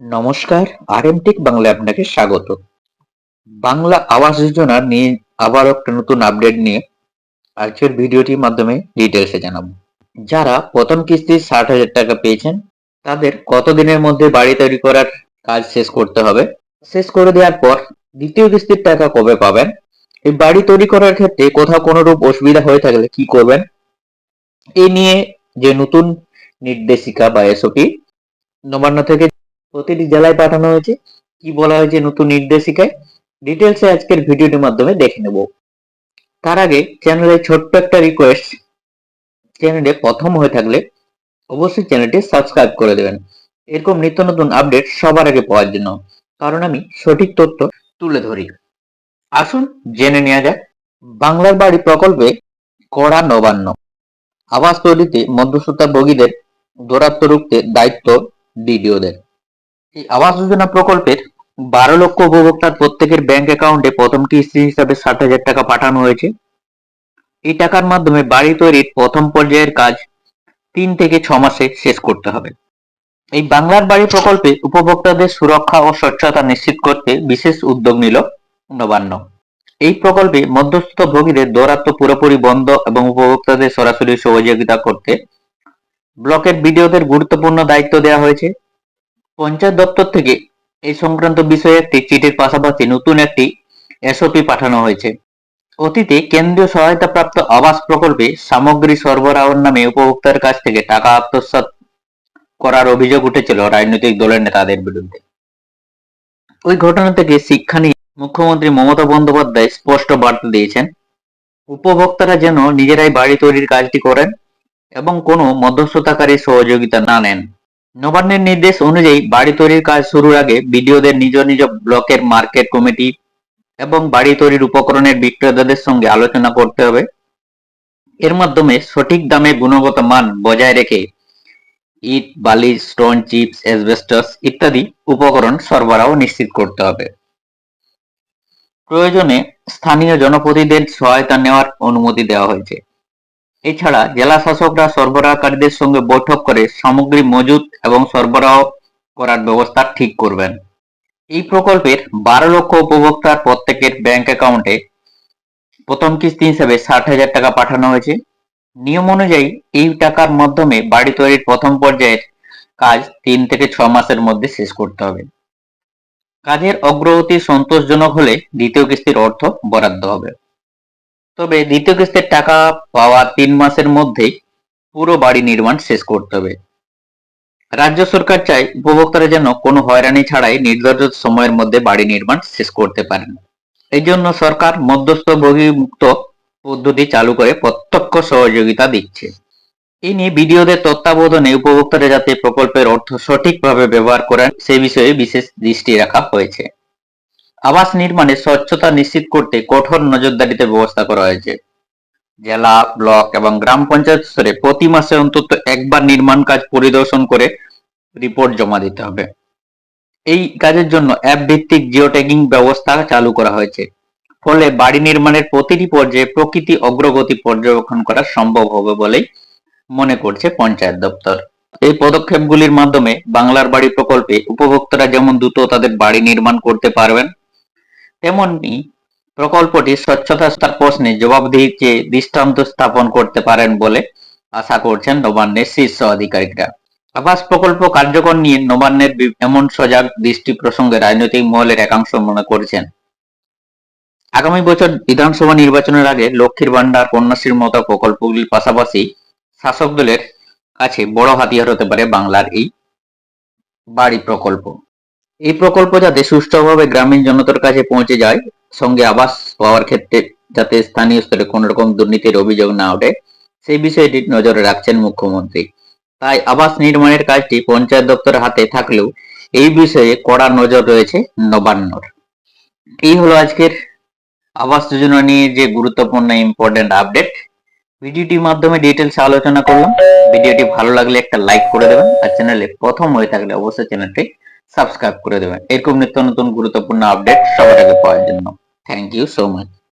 নমস্কার আরএমটেক বাংলায় আপনাকে স্বাগত। বাংলা আবাস যোজনা নিয়ে আবার একটা নতুন আপডেট নিয়ে আজকের ভিডিওটির মাধ্যমে ডিটেলসে জানাব। যারা প্রথম কিস্তি ষাট হাজার টাকা পেয়েছেন, তাদের কতদিনের মধ্যে বাড়ি তৈরি করার কাজ শেষ করতে হবে? শেষ করে দেওয়ার পর দ্বিতীয় কিস্তির টাকা কবে পাবেন? এই বাড়ি তৈরি করার ক্ষেত্রে কোথাও কোনো রূপ অসুবিধা হয়ে থাকলে কি করবেন? এই নিয়ে যে নতুন নির্দেশিকা বা এসওপি নবান্ন থেকে প্রতিটি জেলায় পাঠানো হয়েছে। কি বলা হয়েছে নতুন নির্দেশিকায়? ডিটেলসে আজকের ভিডিওটির মাধ্যমে দেখে নেব। তার আগে চ্যানেলে ছোট্ট একটা রিকোয়েস্ট চ্যানেলে প্রথম হয়ে থাকলে অবশ্যই চ্যানেলটি সাবস্ক্রাইব করে দেবেন। এরকম নিত্য নতুন আপডেট সবার আগে পাওয়ার জন্য। কারণ আমি সঠিক তথ্য তুলে ধরি। আসুন জেনে নেওয়া যাক। বাংলার বাড়ি প্রকল্পে কড়া নবান্ন। আবাস তৈরিতে মধ্যস্থতা ভোগীদের দৌরাত্ম রুখতে দায়িত্ব ডিডিওদের এই আবাস যোজনা প্রকল্পের বারো লক্ষ উপভোক্তার প্রত্যেকের ব্যাংক অ্যাকাউন্টে প্রথম কিস্তি হিসাবে ষাট হাজার টাকা পাঠানো হয়েছে। এই টাকার মাধ্যমে বাড়ি তৈরির প্রথম পর্যায়ের কাজ তিন থেকে ছ মাসে শেষ করতে হবে। এই বাংলার বাড়ি প্রকল্পে উপভোক্তাদের সুরক্ষা ও স্বচ্ছতা নিশ্চিত করতে বিশেষ উদ্যোগ নিল নবান্ন। এই প্রকল্পে মধ্যস্থ ভোগীদের দৌরাত্ম পুরোপুরি বন্ধ এবং উপভোক্তাদের সরাসরি সহযোগিতা করতে ব্লকের বিডিওদের গুরুত্বপূর্ণ দায়িত্ব দেওয়া হয়েছে। পঞ্চায়েত দপ্তর থেকে এই সংক্রান্ত বিষয়ে একটি চিঠির পাশাপাশি নতুন একটি এসওপি পাঠানো হয়েছে। অতীতে কেন্দ্রীয় সহায়তাপ্রাপ্ত আবাস প্রকল্পে সামগ্রী সরবরাহের নামে উপভোক্তার কাছ থেকে টাকা আত্মসাৎ করার অভিযোগ উঠেছিল রাজনৈতিক দলের নেতাদের বিরুদ্ধে। ওই ঘটনা থেকে শিক্ষা নিয়ে মুখ্যমন্ত্রী মমতা বন্দ্যোপাধ্যায় স্পষ্ট বার্তা দিয়েছেন, উপভোক্তারা যেন নিজেরাই বাড়ি তৈরির কাজটি করেন এবং কোনো মধ্যস্থতাকারী সহযোগিতা না নেন। নবান্নের নির্দেশ অনুযায়ী বাড়ি তৈরির কাজ শুরুর আগে বিডিওদের নিজ নিজ ব্লকের মার্কেট কমিটি এবং বাড়ি তৈরির উপকরণের বিক্রেতাদের সঙ্গে আলোচনা করতে হবে। এর মাধ্যমে সঠিক দামে গুণগত মান বজায় রেখে ইট, বালি, স্টোন, চিপস, অ্যাসবেস্টস ইত্যাদি উপকরণ সরবরাহ নিশ্চিত করতে হবে। প্রয়োজনে স্থানীয় জনপ্রতিনিধিদের সহায়তা নেওয়ার অনুমতি দেওয়া হয়েছে। এছাড়া জেলা শাসকরা সরবরাহকারীদের সঙ্গে বৈঠক করে সামগ্রী মজুত এবং সরবরাহ করার ব্যবস্থা ঠিক করবেন। এই প্রকল্পের বারো লক্ষ উপভোক্তার প্রত্যেকের ব্যাংক অ্যাকাউন্টে প্রথম কিস্তি হিসেবে ষাট হাজার টাকা পাঠানো হয়েছে। নিয়ম অনুযায়ী এই টাকার মাধ্যমে বাড়ি তৈরির প্রথম পর্যায়ের কাজ তিন থেকে ছ মাসের মধ্যে শেষ করতে হবে। কাজের অগ্রগতি সন্তোষজনক হলে দ্বিতীয় কিস্তির অর্থ বরাদ্দ হবে। তবে দ্বিতীয় কিস্তির টাকা পাওয়া তিন মাসের মধ্যেই পুরো বাড়ি নির্মাণ শেষ করতে হবে। রাজ্য সরকার চায় উপভোক্তারা যেন কোনো হয়রানি ছাড়াই নির্ধারিত সময়ের মধ্যে বাড়ি নির্মাণ শেষ করতে পারেন। এই জন্য সরকার মধ্যস্থ মুক্ত পদ্ধতি চালু করে প্রত্যক্ষ সহযোগিতা দিচ্ছে। এই নিয়ে বিডিওদের তত্ত্বাবধানে উপভোক্তারা যাতে প্রকল্পের অর্থ সঠিকভাবে ব্যবহার করেন, সে বিষয়ে বিশেষ দৃষ্টি রাখা হয়েছে। আবাস নির্মাণে স্বচ্ছতা নিশ্চিত করতে কঠোর নজরদারিতে ব্যবস্থা করা হয়েছে। জেলা, ব্লক এবং গ্রাম পঞ্চায়েত স্তরে প্রতি মাসে অন্তত একবার নির্মাণ কাজ পরিদর্শন করে রিপোর্ট জমা দিতে হবে। এই কাজের জন্য অ্যাপ ভিত্তিক জিও ট্যাগিং ব্যবস্থা চালু করা হয়েছে। ফলে বাড়ি নির্মাণের প্রতিটি পর্যায়ে প্রকৃতি অগ্রগতি পর্যবেক্ষণ করা সম্ভব হবে বলেই মনে করছে পঞ্চায়েত দপ্তর। এই পদক্ষেপগুলির মাধ্যমে বাংলার বাড়ি প্রকল্পে উপভোক্তারা যেমন দ্রুত তাদের বাড়ি নির্মাণ করতে পারবেন তেমনি প্রকল্পটি স্বচ্ছতা প্রশ্নে জবাবদিহিতে দৃষ্টান্ত স্থাপন করতে পারেন বলে আশা করছেন নবান্নের শীর্ষ আধিকারিকরা। আবাস প্রকল্প কার্যকর নিয়ে নবান্নের এমন সজাগ দৃষ্টি প্রসঙ্গে রাজনৈতিক মহলের একাংশ মনে করছেন। আগামী বছর বিধানসভা নির্বাচনের আগে লক্ষ্মীর ভান্ডার কন্যাশ্রীর মতো প্রকল্পগুলির পাশাপাশি শাসক দলের কাছে বড় হাতিয়ার হতে পারে বাংলার এই বাড়ি প্রকল্প। এই প্রকল্প যাতে সুষ্ঠুভাবে গ্রামীণ জনতার কাছে পৌঁছে যায়, সঙ্গে আবাস পাওয়ার ক্ষেত্রে যাতে স্থানীয় স্তরে কোন রকম দুর্নীতির অভিযোগ না ওঠে, সেই বিষয়টি নজরে রাখছেন মুখ্যমন্ত্রী। তাই আবাস নির্মাণের কাজটি পঞ্চায়েত দপ্তরের হাতে থাকলেও এই বিষয়ে কড়া নজর রয়েছে নবান্নর। এই হলো আজকের আবাস যোজনা নিয়ে যে গুরুত্বপূর্ণ ইম্পর্টেন্ট আপডেট ভিডিওটির মাধ্যমে ডিটেলস আলোচনা করলাম। ভিডিওটি ভালো লাগলে একটা লাইক করে দেবেন। আর চ্যানেলে প্রথম হয়ে থাকলে অবশ্যই চ্যানেলটি সাবস্ক্রাইব করে দেবেন। এরকম নিত্য নতুন গুরুত্বপূর্ণ আপডেট সবার আগে পাওয়ার জন্য। Thank you so much